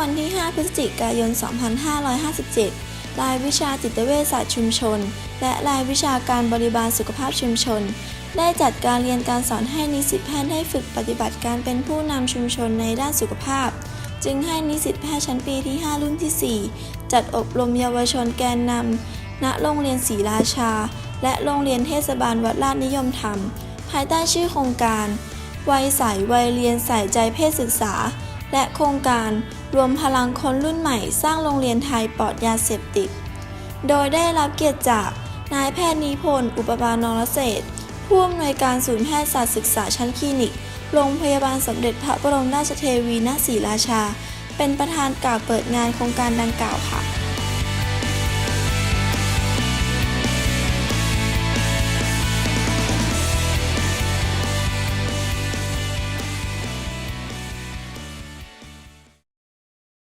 วันที่ 5 พฤศจิกายน 2557 รายวิชาจิตเวชศาสตร์ชุมชน และรายวิชาการบริบาลสุขภาพชุมชน ได้จัดการเรียนการสอนให้นิสิตแพทย์ได้ฝึกปฏิบัติการเป็นผู้นำชุมชนในด้านสุขภาพ จึงให้นิสิตแพทย์ชั้นปีที่ 5 รุ่นที่ 4 จัดอบรมเยาวชนแกนนำณโรงเรียนศรีราชา และโรงเรียนเทศบาลวัดลาดนิยมธรรม ภายใต้ชื่อโครงการ วัยใสวัยเรียนใส่ใจเพศศึกษา และโครงการรวมพลังคนรุ่นใหม่สร้างโรงเรียนไทยปลอดยาเสพติด โดยได้รับเกียรติจากนายแพทย์นิพนธ์อุปบาลนรเศรษฐ์ผู้อำนวยการศูนย์แพทยศาสตร์ศึกษาชั้นคลินิก โรงพยาบาลสมเด็จพระบรมราชเทวีณศรีราชา เป็นประธานกล่าวเปิดงานโครงการดังกล่าวค่ะ